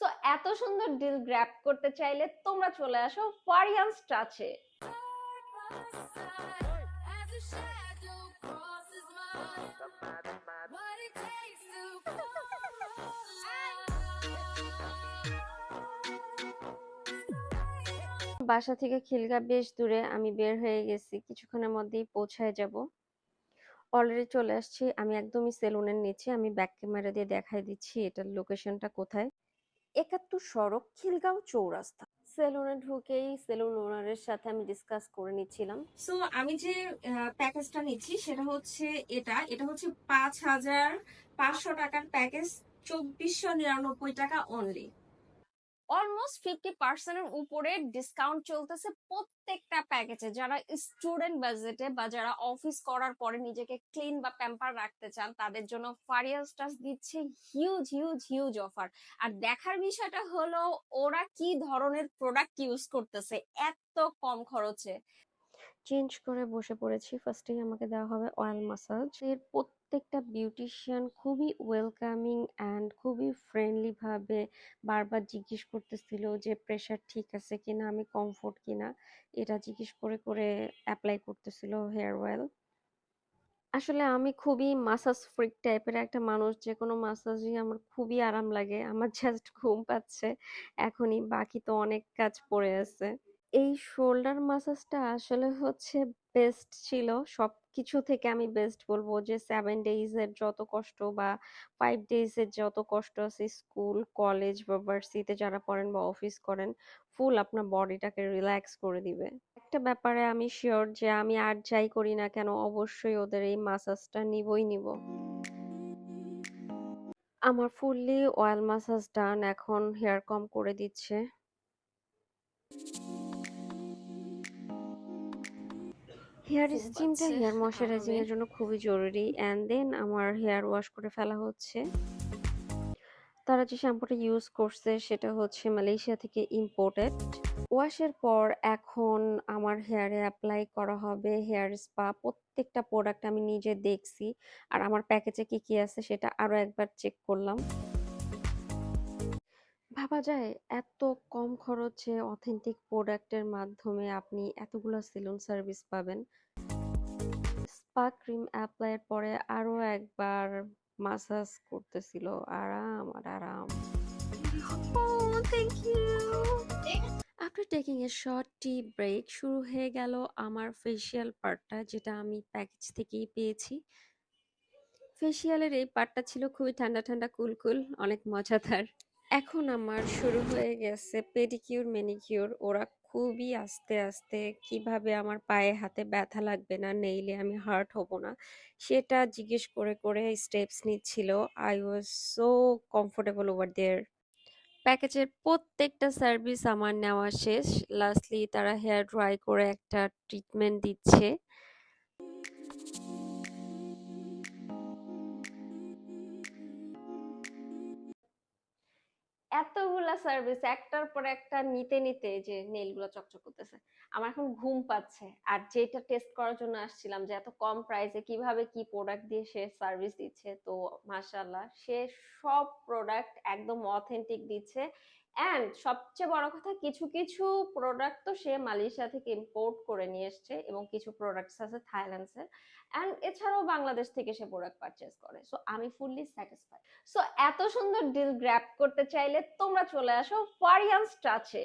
So এত সুন্দর deal grab করতে চাইলে তোমরা চলে আসো ফারিয়ান্স টাচে As a shadow crosses mine, what it takes to fall. বাসা থেকে খিলগা বেশ দূরে আমি বের হয়ে গেছি কিছুক্ষণের মধ্যেই পৌঁছায় যাব অলরেডি চলে আসছি আমি একদমই সেলুনের নিচে আমি ব্যাক ক্যামেরা দিয়ে দেখাই দিচ্ছি এটার লোকেশনটা কোথায় একাত্তর সড়ক, খিলগাঁও চৌরাস্তা। সেলুনে ঢুকেই সেলুন ওনারের সাথে আমি ডিসকাস করে নিচ্ছিলাম। সো আমি যে প্যাকেজটা নিচ্ছি সেটা হচ্ছে এটা। এটা হচ্ছে পাঁচ হাজার পাঁচশো টাকার প্যাকেজ চব্বিশশো নিরানব্বই টাকা অনলি অলমোস্ট ফিফটি পার্সেন্টের উপরে ডিসকাউন্ট চলতেছে প্রত্যেকটা প্যাকেজে যারা স্টুডেন্ট বাজেটে বা যারা অফিস করার পরে নিজেকে ক্লিন বা প্যাম্পার রাখতে চান, তাদের জন্য ফারিয়াল স্টার্স দিচ্ছে হিউজ হিউজ হিউজ অফার আর দেখার বিষয়টা হলো, ওরা কি ধরনের প্রোডাক্ট ইউজ করতেছে এত কম খরচে? চেঞ্জ করে বসে পড়েছি। ফার্স্টেই আমাকে দেওয়া হবে অয়েল মাসাজ এর প্রত্যেকটা বিউটিশিয়ান খুবই ওয়েলকামিং অ্যান্ড খুবই ফ্রেন্ডলি ভাবে বারবার জিজ্ঞেস করতেছিল যে প্রেশার ঠিক আছে কিনা? আমি কমফোর্ট কিনা? এটা জিজ্ঞেস করে করে অ্যাপ্লাই করতেছিল হেয়ার অয়েল আসলে আমি খুবই মাসাজ ফ্রিক টাইপের একটা মানুষ, যে কোনো মাসাজই আমার খুবই আরাম লাগে। আমার জাস্ট ঘুম পাচ্ছে, এখনই বাকি তো অনেক কাজ পড়ে আছে। এই শোল্ডার মাসাজটা আসলে হচ্ছে বেস্ট ছিল। সব কিছু থেকে আমি বেস্ট বলব যে সেভেন ডেইজ এর যত কষ্ট বা ফাইভ ডেইজ এর যত কষ্ট আছে স্কুল কলেজ বা ভার্সিটিতে যারা পড়েন বা অফিস করেন ফুল আপনার বডিটাকে রিল্যাক্স করে দিবে। একটা ব্যাপারে আমি শিওর যে, আমি আর যাই করি না কেন, অবশ্যই ওদের এই মাসাজটা নিবই নিব। আমার ফুললি অয়েল মাসাজ ডান এখন হেয়ার কম করে দিচ্ছে। হেয়ার স্টিমটা হেয়ার ময়শ্চারাইজিং এর জন্য খুবই জরুরি। অ্যান্ড দেন আমার হেয়ার ওয়াশ করে ফেলা হচ্ছে। তারা যে শ্যাম্পুটা ইউজ করছে সেটা হচ্ছে মালয়েশিয়া থেকে ইম্পোর্টেড ওয়াশের পর এখন আমার হেয়ারে অ্যাপ্লাই করা হবে হেয়ার স্পা। প্রত্যেকটা প্রোডাক্ট আমি নিজে দেখছি। আর আমার প্যাকেজে কি কি আছে সেটা আরও একবার চেক করলাম। ভাবা যায় এত কম খরচে অথেন্টিক প্রোডাক্টের মাধ্যমে আপনি এতগুলো সেলুন সার্ভিস পাবেন। স্পা ক্রিম অ্যাপ্লাইয়ের পরে আরও একবার মাসাজ করতেছিল। আরাম আর আরাম. After taking a short tea break শুরু হয়ে গেল আমার ফেসিয়াল পার্টটা যেটা আমি প্যাকেজ থেকেই পেয়েছি। ফেসিয়ালের এই পার্টটা ছিল খুবই ঠান্ডা ঠান্ডা কুল কুল অনেক মজাদার। এখন আমার শুরু হয়ে গেছে পেডিকিউর ম্যানিকিউর ওরা খুবই আস্তে আস্তে কীভাবে আমার পায়ে হাতে ব্যথা লাগবে না, নেইলে আমি হার্ট হব না, সেটা জিজ্ঞেস করে করে স্টেপস নিচ্ছিল। I was so comfortable over there প্যাকেজের প্রত্যেকটা সার্ভিস আমার নেওয়া শেষ। লাস্টলি তারা হেয়ার ড্রাই করে একটা ট্রিটমেন্ট দিচ্ছে। এতগুলা সার্ভিস একটার পর একটা নিতে নিতে যে নেলগুলো চকচক করতেছে, আমার এখন ঘুম পাচ্ছে। আর যেটা টেস্ট করার জন্য আসছিলাম যে, এত কম প্রাইসে কীভাবে কি প্রোডাক্ট দিয়ে সে সার্ভিস দিচ্ছে, তো মাশাআল্লাহ, সে সব প্রোডাক্ট একদম অথেন্টিক দিচ্ছে। অ্যান্ড সবচেয়ে বড় কথা, কিছু কিছু প্রোডাক্ট তো সে মালয়েশিয়া থেকে ইম্পোর্ট করে নিয়ে এসছে এবং কিছু প্রোডাক্টস আছে থাইল্যান্ডসের অ্যান্ড এছাড়াও বাংলাদেশ থেকে সে প্রোডাক্ট পারচেজ করে। সো আমি ফুললি স্যাটিসফাইড সো এত সুন্দর ডিল গ্র্যাপ করতে চাইলে তোমরা চলে আসো ফারিয়ান্স টাচে